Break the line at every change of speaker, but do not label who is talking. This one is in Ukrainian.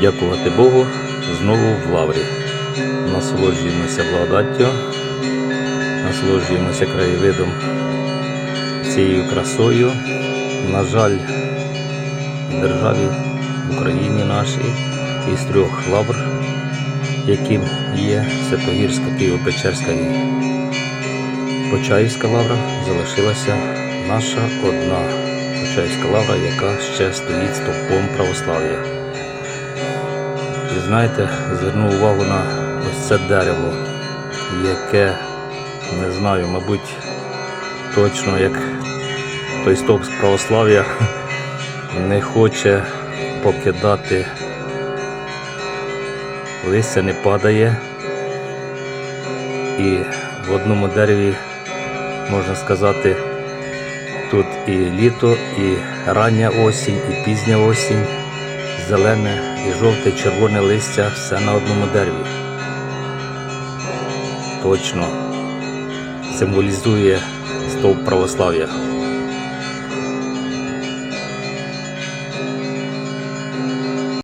Дякувати Богу, знову в лаврі. Насолоджуємося благодаттю, насолоджуємося краєвидом, цією красою. На жаль, в державі, в Україні нашій, із трьох лавр, яким є Святогірська, Києво-Печерська і Почаївська лавра, залишилася наша одна Почаївська лавра, яка ще стоїть стовпом православ'я. Знаєте, звернув увагу на ось це дерево, яке, не знаю, мабуть, точно як той стовп з православ'я не хоче покидати. Листя не падає. І в одному дереві, можна сказати, тут і літо, і рання осінь, і пізня осінь зелене і жовте, червоне листя все на одному дереві. Точно символізує стовп православ'я.